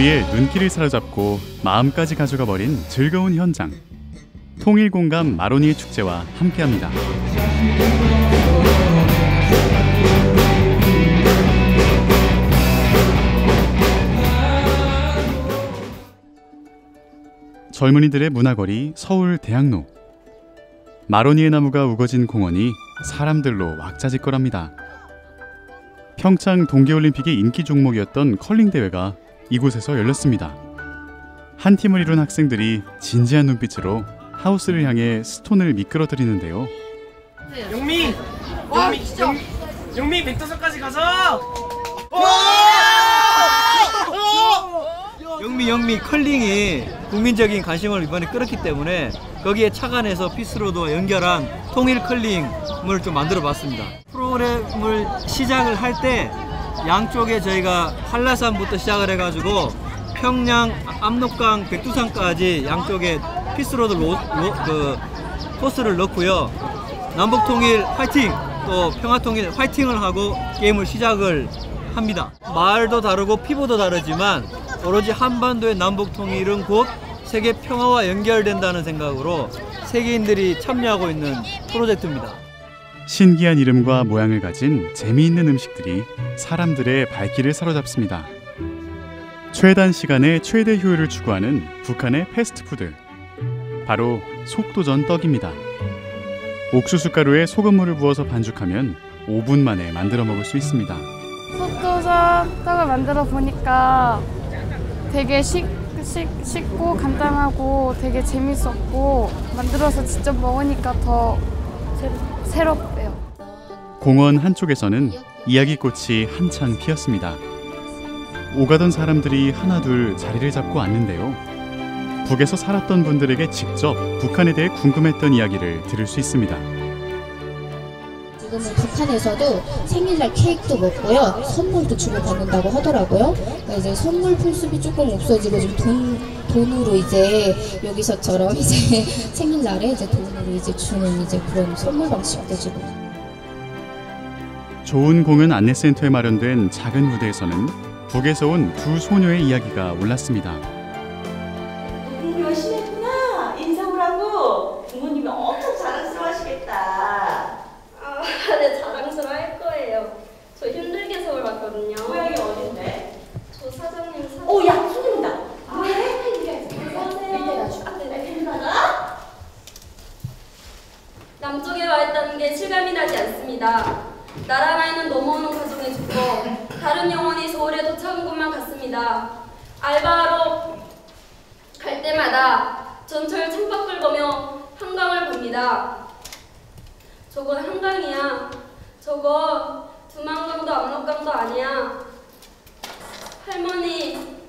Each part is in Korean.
끼를 사로잡고 마음까지 가져가 버린 즐거운 현장. 통일공감 마로니의 축제와 함께합니다. 젊은이들의 문화거리 서울 대학로. 마로니의 나무가 우거진 공원이 사람들로 왁자지껄합니다. 평창 동계올림픽의 인기 종목이었던 컬링 대회가 이곳에서 열렸습니다. 한 팀을 이룬 학생들이 진지한 눈빛으로 하우스를 향해 스톤을 미끄러뜨리는데요. 영미! 영미! 영, 영미 백두산까지 가자! 영미 영미 컬링이 국민적인 관심을 이번에 끌었기 때문에 거기에 착안해서 피스로도 연결한 통일 컬링을 좀 만들어 봤습니다. 프로그램을 시작을 할 때 양쪽에 저희가 한라산부터 시작을 해가지고 평양, 압록강, 백두산까지 양쪽에 피스로드 로, 로, 그 코스를 넣고요. 남북 통일 화이팅! 또 평화 통일 화이팅을 하고 게임을 시작을 합니다. 말도 다르고 피부도 다르지만 오로지 한반도의 남북 통일은 곧 세계 평화와 연결된다는 생각으로 세계인들이 참여하고 있는 프로젝트입니다. 신기한 이름과 모양을 가진 재미있는 음식들이 사람들의 발길을 사로잡습니다. 최단 시간에 최대 효율을 추구하는 북한의 패스트푸드. 바로 속도전 떡입니다. 옥수수 가루에 소금물을 부어서 반죽하면 5분 만에 만들어 먹을 수 있습니다. 속도전 떡을 만들어 보니까 되게 쉽, 쉽, 쉽고 간단하고 되게 재밌었고 만들어서 직접 먹으니까 더 새롭대요. 공원 한쪽에서는 이야기꽃이 한창 피었습니다. 오가던 사람들이 하나둘 자리를 잡고 앉는데요. 북에서 살았던 분들에게 직접 북한에 대해 궁금했던 이야기를 들을 수 있습니다. 지금은 북한에서도 생일날 케이크도 먹고요. 선물도 주고 받는다고 하더라고요. 그러니까 이제 선물 풀숲이 조금 없어지고 지금 돈, 돈으로 이제 여기서처럼 이제 생일날에 이제 돈으로 이제 주는 이제 그런 선물 방식도 지금. 좋은 공연 안내센터에 마련된 작은 무대에서는 북에서 온 두 소녀의 이야기가 올랐습니다. 공부 열심히 했구나. 인상을 하고 부모님이 엄청 자랑스러워하시겠다. 아, 네, 자랑스러워할 거예요. 저 힘들게 서울 왔거든요. 고향이 어딘데? 저 사장님 사 오, 야, 손님이다. 아, 네. 안녕하세요. 아, 네, 괜찮아? 남쪽에 와 있다는 게 실감이 나지 않습니다. 나랑 아이는 넘어오는 과정에 죽고 다른 영혼이 서울에 도착한 것만 같습니다. 알바하러 갈 때마다 전철 창밖을 보며 한강을 봅니다. 저건 한강이야. 저거 두만강도 압록강도 아니야. 할머니,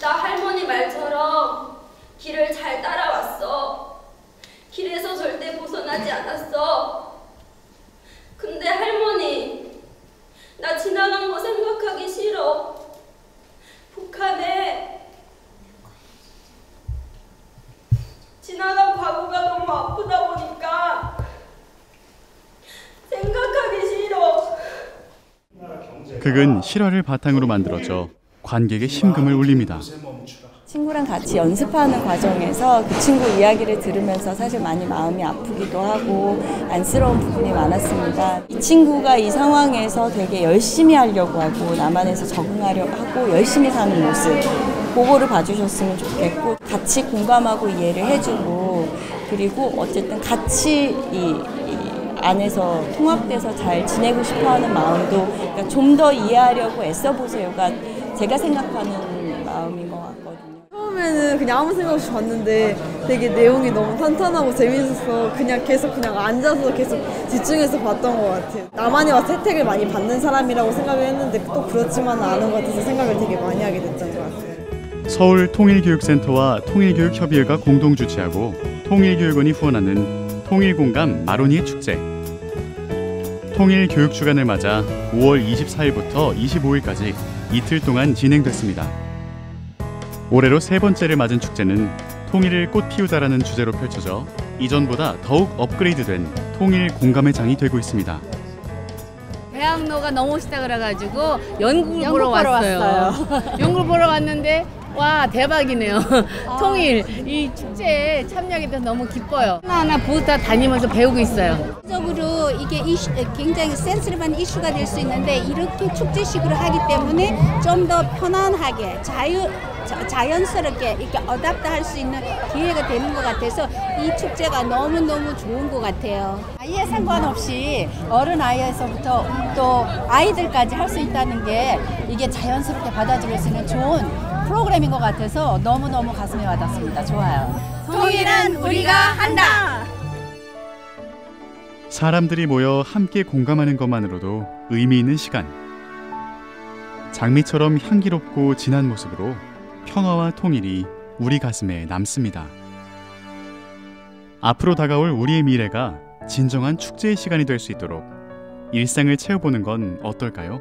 나 할머니 말처럼 길을 잘 따라왔어. 길에서 절대 벗어나지 않았어. 근데 할머니, 나 지나간 거 생각하기 싫어. 북한에 지나간 과거가 너무 아프다 보니까 생각하기 싫어. 극은 실화를 바탕으로 만들어져 관객의 심금을 울립니다. 친구랑 같이 연습하는 과정에서 그 친구 이야기를 들으면서 사실 많이 마음이 아프기도 하고 안쓰러운 부분이 많았습니다. 이 친구가 이 상황에서 되게 열심히 하려고 하고 남한에서 적응하려고 하고 열심히 사는 모습 그거를 봐주셨으면 좋겠고 같이 공감하고 이해를 해주고 그리고 어쨌든 같이 이, 이 안에서 통합돼서 잘 지내고 싶어하는 마음도 그러니까 좀 더 이해하려고 애써보세요가 제가 생각하는 마음인 것 같거든요. 처음에는 그냥 아무 생각 없이 봤는데 되게 내용이 너무 탄탄하고 재밌어서 그냥 계속 그냥 앉아서 계속 집중해서 봤던 것 같아요. 나만이 와서 혜택을 많이 받는 사람이라고 생각을 했는데 또 그렇지만은 않은 것 같아서 생각을 되게 많이 하게 됐던 것 같아요. 서울 통일교육센터와 통일교육협의회가 공동 주최하고 통일교육원이 후원하는 통일공감 마로니의 축제. 통일 교육 주간을 맞아 5월 24일부터 25일까지 이틀 동안 진행됐습니다. 올해로 세 번째를 맞은 축제는 통일을 꽃 피우다라는 주제로 펼쳐져 이전보다 더욱 업그레이드된 통일 공감의 장이 되고 있습니다. 대학로가 너무 시다 그래가지고 연극을 연극 보러. 왔어요. 연극 보러 왔는데 와 대박이네요. 통일 이 축제에 참여하게 돼서 너무 기뻐요. 하나하나 보다 다니면서 배우고 있어요. 적으로 이게 이슈, 굉장히 센스티브한 이슈가 될 수 있는데 이렇게 축제식으로 하기 때문에 좀 더 편안하게 자유 자, 자연스럽게 이렇게 어답트 할수 있는 기회가 되는 것 같아서 이 축제가 너무 너무 좋은 것 같아요. 나이에 상관없이 어른 아이에서부터 또 아이들까지 할 수 있다는 게 이게 자연스럽게 받아들일 수 있는 좋은 프로그램인 것 같아서 너무너무 가슴에 와닿습니다. 좋아요. 통일은 우리가 한다. 사람들이 모여 함께 공감하는 것만으로도 의미 있는 시간. 장미처럼 향기롭고 진한 모습으로 평화와 통일이 우리 가슴에 남습니다. 앞으로 다가올 우리의 미래가 진정한 축제의 시간이 될 수 있도록 일상을 채워보는 건 어떨까요?